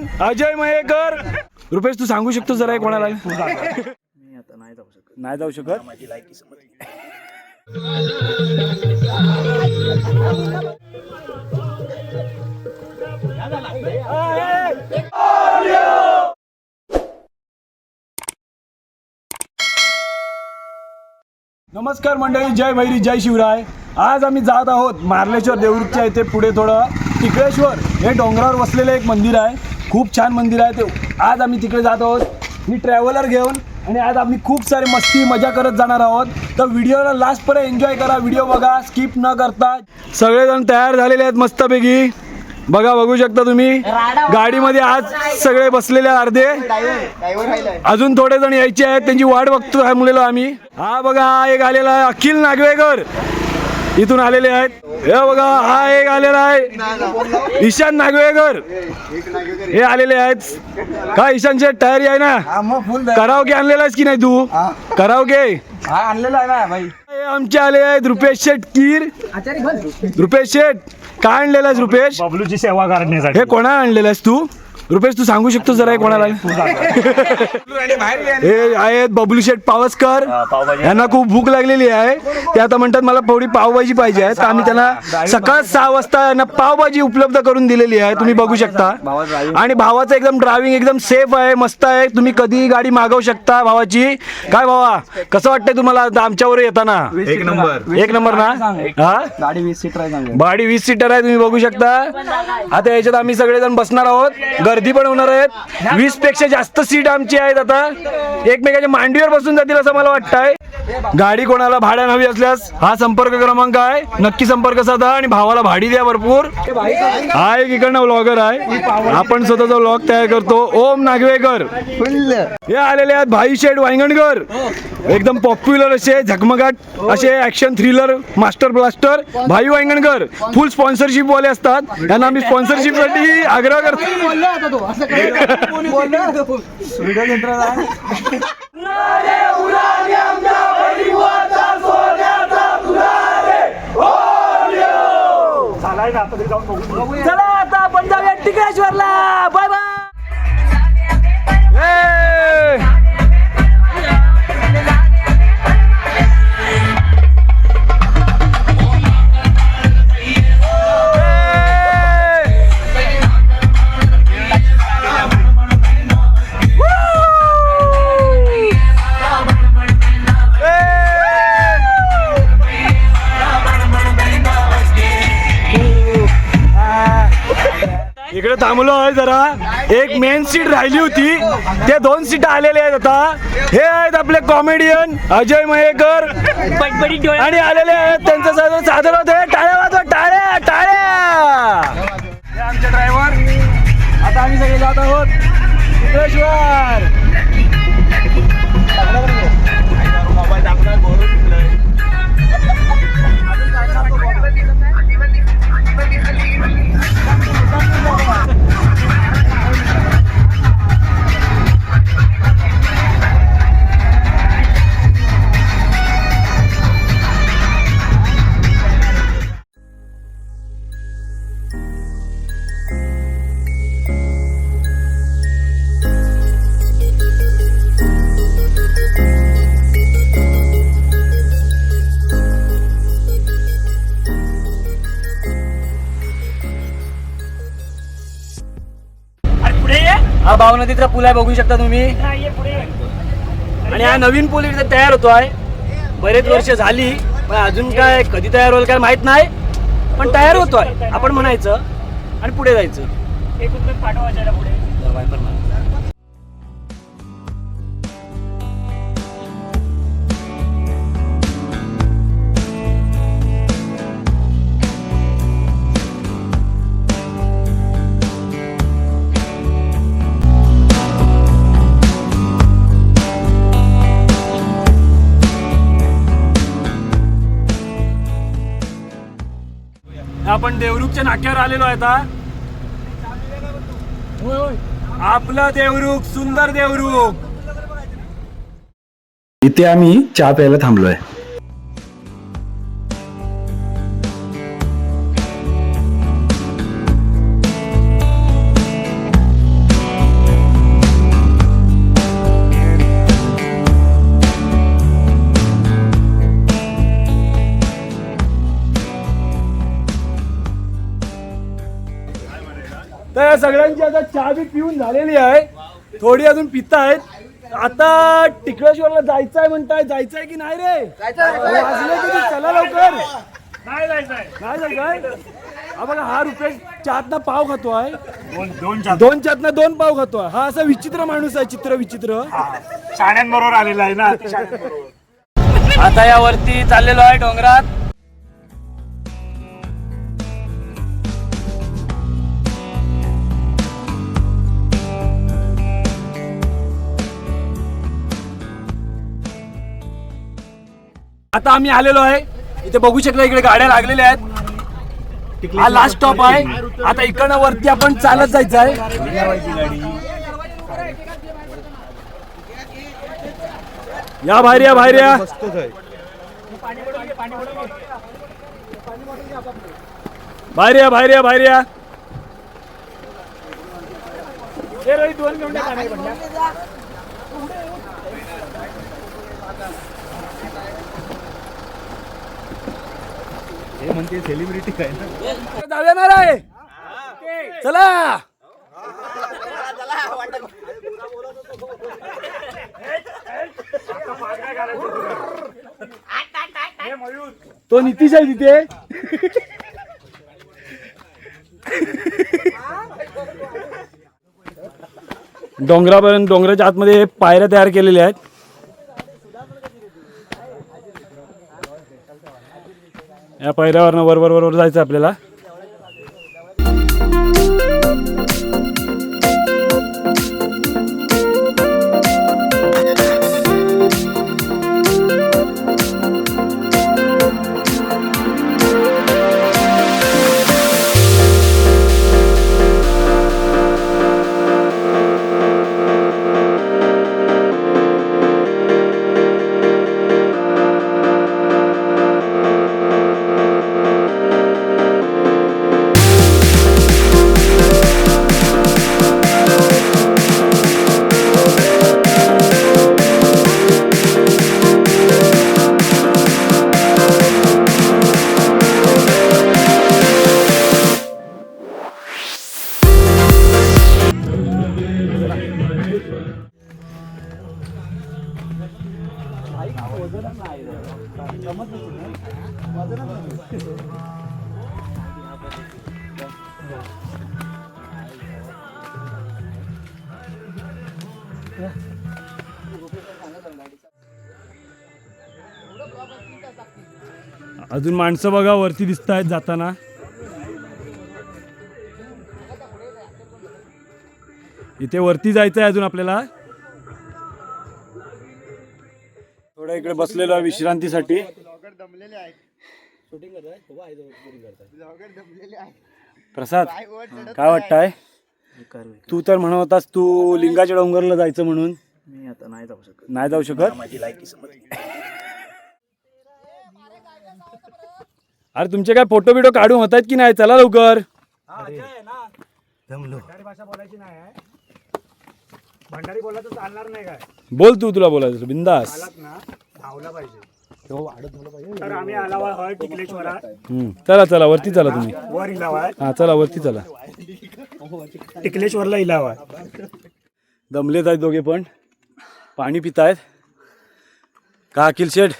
Comedian Ajay Mayekar Rupesh तू सांगू शकतो जरा कोणाला? नाही जाऊ शकत. नमस्कार मंडळी जय भैरी जय शिवराय. आज आम्ही जात आहोत मार्लेश्वर देवरुखच्या इथे पुढे थोडं. टिकळेश्वर हे डोंगरावर वसलेलं एक मंदिर आहे. खूप छान मंदिर आहे ते. आज आम्ही तिकडे जात आहोत. मी ट्रॅव्हलर घेऊन आणि आज आम्ही खूप सारे मस्ती मजा करत जाणार आहोत. तर व्हिडिओला लास्टपर्यंत एन्जॉय करा. व्हिडिओ बघा स्किप न करता. सगळेजण तयार झालेले आहेत मस्तपैकी. बघा बघू शकता तुम्ही. गाडीमध्ये आज सगळे बसलेले अर्धे. अजून थोडे जण यायचे आहेत. त्यांची वाट बघतो थांबलेलो आम्ही. हा बघा हा एक आलेला आहे अखिल नागवेकर. इथून आलेले आहेत. हे बघा हा एक आलेला आहे. ईशान नागवेकर. हे आलेले आहेत. का ईशानची तयारी आहे ना? करावके आणलेला आहेस की नाही तू? करावके? आणलेला आहे ना भाई. हे आमचे आले आहेत रुपेश शेठ कीर. रुपेश शेठ काय आणलेला आहेस रुपेश? बबलूची सेवा करण्यासाठी. हे कोणा आणलेलं आहेस तू? रुपेश तू सांगू शकतो जरा हे कोणाला? हे आहेत बबलू शेठ पावसकर. यांना खूप भूक लागलेली आहे. ते आता म्हणतात मला थोडी पावभाजी पाहिजे आहे. तर आम्ही त्यांना सकाळ सहा वाजता यांना पावभाजी उपलब्ध करून दिलेली आहे. तुम्ही बघू शकता. आणि भावाचं एकदम ड्रायव्हिंग एकदम सेफ आहे मस्त आहे. तुम्ही कधीही गाडी मागवू शकता भावाची. काय भावा? कसं वाटतंय तुम्हाला आमच्यावर येताना? एक नंबर. एक नंबर ना? हा? गाडी वीस सीटर आहे गाडी वीस सीटर आहे तुम्ही बघू शकता. आता याच्यात आम्ही सगळेजण बसणार आहोत. गर्दी पण होणार आहेत. वीसपेक्षा जास्त सीट आमची आहेत आता. एकमेकाच्या मांडीवर बसून जातील असं मला वाटतंय. गाडी कोणाला भाड्या हवी असल्यास हा संपर्क क्रमांक आहे. नक्की संपर्क साधा आणि भावाला भाडी द्या भरपूर. हा एक इकडनं व्लॉगर आहे. आपण स्वतःचा ब्लॉग तयार करतो. ओम नागवेकर. हे आलेले आहेत भाई शेठ वांगणकर एकदम पॉप्युलर असे झगमगाट असे ऍक्शन थ्रिलर मास्टर ब्लास्टर भाई वांगणकर फुल स्पॉन्सरशिप वाले असतात. त्यांना आम्ही स्पॉन्सरशिपसाठी आग्रह करतो. ना आता तरी जाऊन बघू. चला आता आपण जाऊया टिकेश्वरला बाय बाय. थांबलो जरा. एक मेन सीट राहिली होती. ते दोन सीट आलेले आहेत आता. हे आहेत आपले कॉमेडियन अजय मयेकर. आणि आलेले आहेत त्यांचं सादर सादर होते टाळ्या वाजवा टाळ्या टाळ्या. हे आमचे ड्रायव्हर आता आम्ही सगळे जात आहोत. टिपेश्वर ये हा भाव नदीचा पूल आहे बघू शकता तुम्ही. आणि हा नवीन पूल इथे तयार होतो आहे. बरेच वर्ष झाली पण अजून काय कधी तयार होईल काय माहीत नाही. पण तयार होतो आहे आपण म्हणायचं. आणि पुढे जायचं. एक पुढे. आपण देवरुखच्या नाक्यावर आलेलो आहे आता. आपलं देवरुख सुंदर देवरुख. इथे आम्ही चहा प्यायला थांबलोय. बघा सगळ्यांची आता चहा बी पिऊन झालेली आहे. थोडी अजून पितायत आता टिकळेश्वरला जायचं आहे म्हणताय जायचं आहे की नाही रे? वाजले किती चला लवकर. नाही आहे. जायचंय? हा बघा हा रुपेश चातना पाव खातोय. दोन दोन चातना दोन पाव खातोय. हा असा विचित्र माणूस आहे चित्र विचित्र. शाण्यांबरोबर आलेला आहे ना. आता यावरती चाललेलो आहे डोंगरात. आता आम्ही आलेलो आहे. इथे बघू शकता इकडे गाड्या लागलेल्या आहेत. हा लास्ट स्टॉप आहे. आता इकडनं वरती आपण चालत जायचं आहे. या बाहेर या बाहेर या. बाहेर या बाहेर या बाहेर या. दोन रोहित हे घेऊन सेलिब्रिटी काय ना. जाणार आहे चला. तो नितीश आहे तिथे. डोंगरापर्यंत डोंगराच्या आतमध्ये पायऱ्या तयार केलेल्या आहेत. या पहिल्यावरनं वर वर वर वर जायचं आपल्याला. अजून माणसं बघा वरती दिसत आहेत जाताना. इथे वरती जायचं आहे अजून आपल्याला. थोडा इकडे बसलेलो आहे विश्रांतीसाठी. प्रसाद काय वाटतंय? तू तर म्हणत होतास तू लिंगाच्या डोंगरला जायचं म्हणून. मी आता नाही जाऊ शकत. नाही जाऊ शकत? माझी लायकी अरे तुमचे काय फोटो बिटो काढून होत आहेत की नाही? चला लवकर. जमलो. भंडारी भाषा बोलायची नाही आहे. भंडारी बोलला तर चालणार नाही काय? बोल तू तुला बोलायचं बिंदास. आलात ना धावला पाहिजे. तर आम्ही आलावा हळ टिकलेश्वरात. हम्म. चला चला वरती चला तुम्ही. वर इलावा. आहे. हा चला वरती चला. टिकलेश्वरला इलावा आहे. दमलेत आहेत दोघे पण. पाणी पितायत. का अखिल शेठ?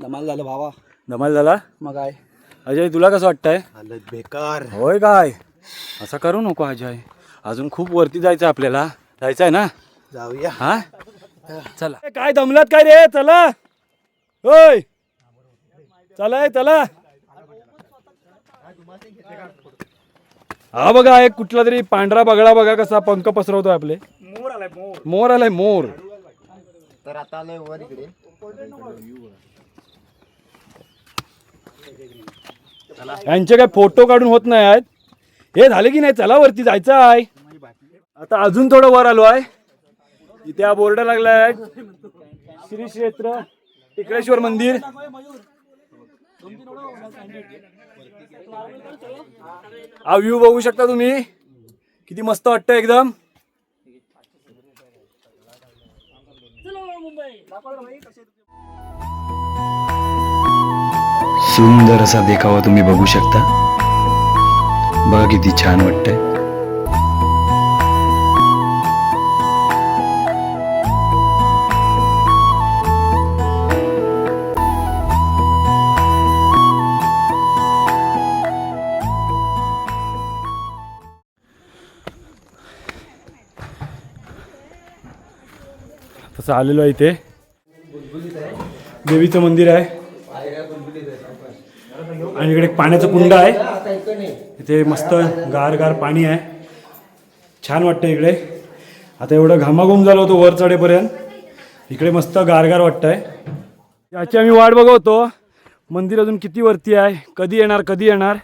धमाल झालं भावा. धमाल झाला? मग काय? अजय तुला कसं वाटतंय? बेकार. होय काय? असं करू नको अजय. अजून खूप वरती जायचं आपल्याला. जायचं आहे ना? जाऊया. हा? चला. काय दमलात काय रे? चला. होय. चला चला. हा बघा एक कुठला तरी पांढरा बगडा बघा कसा पंख पसरवतोय आपले. मोर आलाय मोर. मोर आलाय मोर. तर आता आलोय वर इकडे. यांचे काय फोटो काढून होत नाही आहेत. हे झाले की नाही? चला वरती जायचं आहे. आता अजून थोडं वर आलो आहे. इथे हा बोर्ड लागला आहे श्री क्षेत्र टिकरेश्वर मंदिर. हा व्ह्यू बघू शकता तुम्ही? किती मस्त वाटतं एकदम. सुंदर असा देखावा तुम्ही बघू शकता. बघा किती छान वाटतंय. असं आलेलो आहे इथे. देवीचं मंदिर आहे. आणि इकडे पाण्याचं कुंड आहे. इथे मस्त गार गार पाणी आहे. छान वाटतं इकडे. आता एवढं घामाघूम झालं होतं वर चढेपर्यंत. इकडे मस्त गारगार वाटतंय. याची आम्ही वाट बघवतो. मंदिर अजून किती वरती आहे? कधी येणार कधी येणार?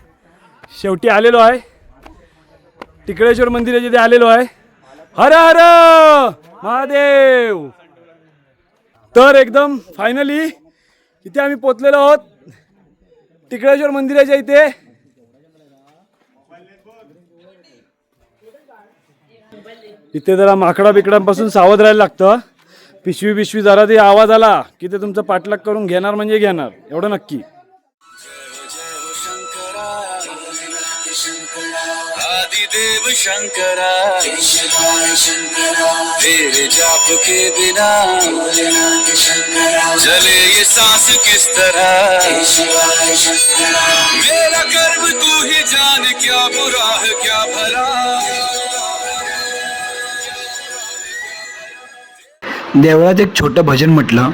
शेवटी आलेलो आहे. टिकळेश्वर मंदिर जिथे आलेलो आहे. हर हर! महादेव! तर एकदम फायनली इथे आम्ही पोचलेलो आहोत. टिकळेश्वर मंदिराच्या इथे. इथे जरा माकडा बिकडांपासून सावध राहायला लागतं. पिशवी पिशवी जरा ते आवाज आला की ते तुमचं पाठलाग करून घेणार म्हणजे घेणार. एवढं नक्की. शंकरा। तेरे जाप के बिना चले ये सांस किस तरह? मेरा कर्म तू ही जान, क्या बुरा है, क्या भला? देवळात एक छोटं भजन म्हटलं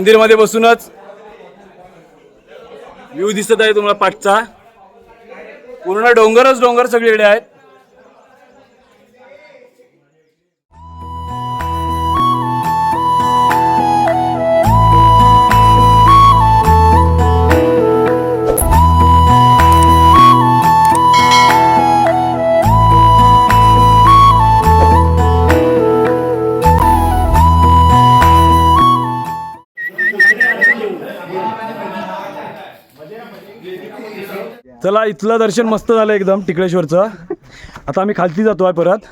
मंदिरमध्ये बसूनच व्ह्यू दिसत आहे तुम्हाला पाठचा. पूर्ण डोंगरच डोंगर सगळीकडे आहेत. चला इथलं दर्शन मस्त झालं एकदम टिकळेश्वरचं. आता आम्ही खालती जातो आहे परत.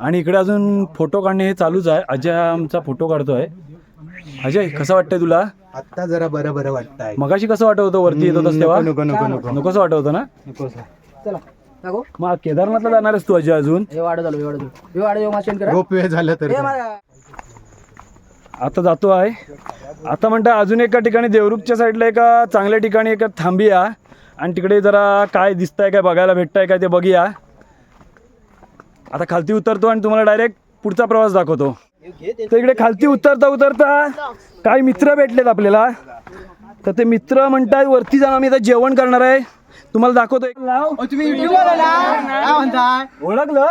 आणि इकडे अजून फोटो काढणे हे चालूच आहे. अजय आमचा फोटो काढतोय. अजय कसं वाटतंय तुला? आता जरा बरं बरं वाटतंय. मगाशी कसं वाटत होतं वरती येत होतस तेव्हा? नको नको नको नकोसं वाटत होतं ना? नको मग केदारनाथला जाणार आहेस तू अजय अजून? हे झालो हे हे माशन करा वेळ तर आता जातो आहे आता म्हणता अजून एका ठिकाणी देवरुखच्या साईडला एका चांगल्या ठिकाणी एका थांबूया आणि तिकडे जरा काय दिसतंय काय बघायला भेटतंय काय ते बघूया. आता खालती उतरतो आणि तुम्हाला डायरेक्ट पुढचा प्रवास दाखवतो. तर इकडे खालती उतरता उतरता काही मित्र भेटलेत आपल्याला. तर ते मित्र म्हणतात वरती जाऊन आम्ही आता जेवण करणार आहे. तुम्हाला दाखवतो एक लाव तुम्ही युट्यूबवर काय म्हणताय? ओळखलं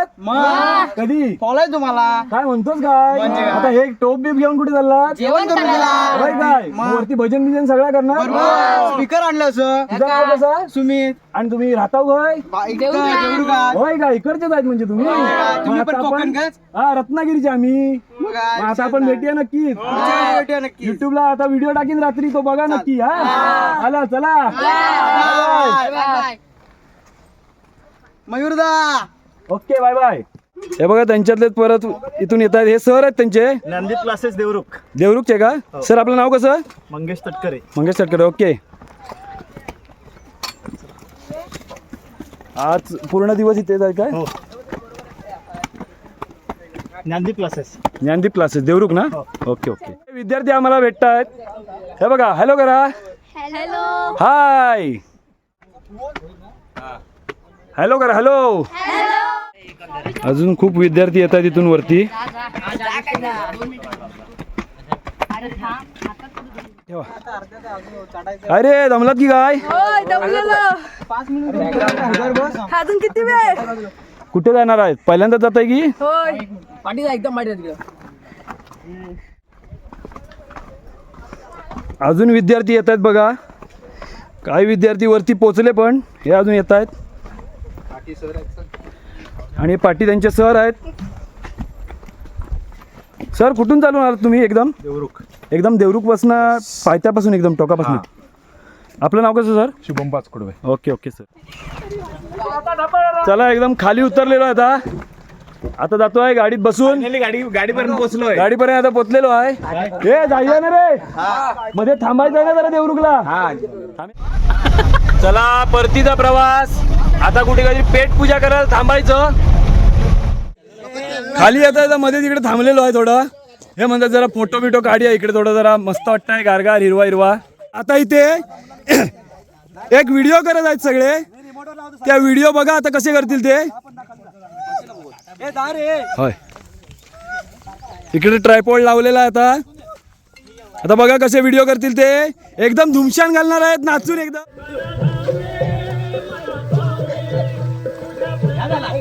कधी? तुम्हाला. काय म्हणतोस काय? आता हे टोप बीप घेऊन कुठे चालला जेवण काय? मग? वरती भजन बिजन सगळं करणार? स्पीकर आणलं असं. तुझं नाव कसं? सुमित. आणि तुम्ही राहता होय? होय का? इकडचेच आहेत म्हणजे तुम्ही? तुम्ही मग पण आता आपण- कोकणकाच? हा रत्नागिरीचे आम्ही. मग आता आपण भेटूया नक्कीच. नक्की युट्यूबला आता व्हिडिओ टाकीन रात्री तो बघा नक्की हा. आला चला. मयूरदा. Okay bye bye. हे बघा त्यांच्यातले परत इथून येत आहेत हे सर आहेत त्यांचे. ज्ञानदीप क्लासेस देवरुख. देवरुखचे का? सर आपलं नाव कसं? मंगेश तटकरे. मंगेश तटकरे ओके. आज पूर्ण दिवस इथेच आहे काय? हो. ज्ञानदीप क्लासेस ज्ञानदीप क्लासेस देवरुख ना? Okay okay. विद्यार्थी आम्हाला भेटत आहेत हे बघा हॅलो करा. हॅलो. हाय. हॅलो करा हॅलो. अजून खूप विद्यार्थी येत आहेत इथून वरती. अरे दमलात की काय? अजून किती वेळ? कुठे जाणार आहेत? पहिल्यांदा जात आहे की? पाठी एकदम अजून विद्यार्थी येत आहेत बघा. काही विद्यार्थी वरती पोचले पण. हे अजून येत आहेत. आणि पाटी त्यांचे सर आहेत. सर कुठून चालून आलात तुम्ही एकदम? देवरुख. एकदम देवरुखपासून पायथ्यापासून एकदम टोकापासून. आपलं नाव कसं sir? Shubham Pachkudve okay okay sir. चला एकदम खाली उतरलेलो आहे आता. आता जातोय गाडीत बसून. गाडी गाडीपर्यंत पोहोचलोय. गाडीपर्यंत आता पोचलेलो आहे. हे जाऊया ना रे. मध्ये थांबायचं ना जरा देवरुखला. चला परतीचा प्रवास. आता कुठे काहीतरी पेट पूजा करायला थांबायचं. खाली आता आता मध्ये तिकडे थांबलेलो आहे थोडं. हे म्हणतात जरा फोटो बिटो काढूया इकडे थोडं जरा. मस्त वाटतंय गारगार हिरवा हिरवा. आता इथे एक व्हिडिओ करत आहेत सगळे. त्या व्हिडिओ बघा आता कसे करतील ते. होय. इकडे ट्रायपॉड लावलेला आहे आता. आता बघा कसे व्हिडिओ करतील ते. एकदम धुमशान घालणार आहेत नाचून एकदम.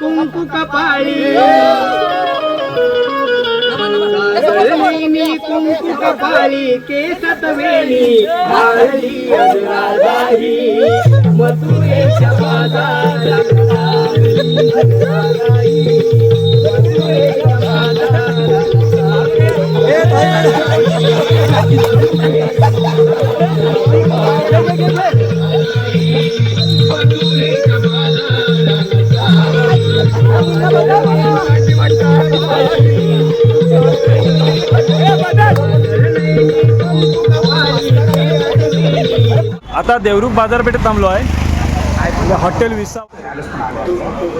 कुंकू कपाळी जळलेली कुंकू कपाळी केसत वेणी मारली अनुराधारी मथुरेच्या आता देवरुख बाजारपेठेत थांबलो आहे. म्हणजे हॉटेल विसावा.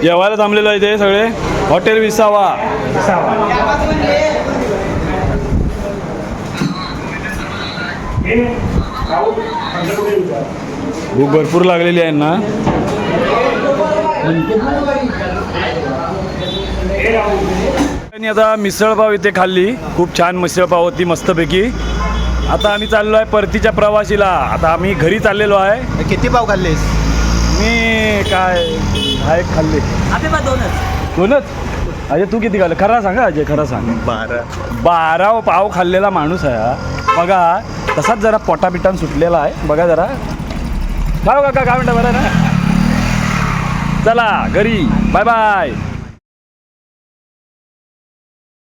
जेवायला थांबलेलो आहे ते सगळे. हॉटेल विसावा. भूक भरपूर लागलेली आहे ना? आणि आता मिसळपाव इथे खाल्ली. खूप छान मिसळपाव होती मस्तपैकी. आता आम्ही चाललो आहे परतीच्या प्रवासीला. आता आम्ही घरी चाललेलो आहे. किती पाव खाल्लेस? मी काय हा एक खाल्ले. दोनच. अजय तू किती खाल्ले? खरा सांगा अजय खरा सांग. बारा. बारा पाव खाल्लेला माणूस आहे बघा तसाच जरा पोटापिटान सुटलेला आहे. बघा जरा. काय हो काका? काय म्हणता बरं ना? चला घरी. Bye bye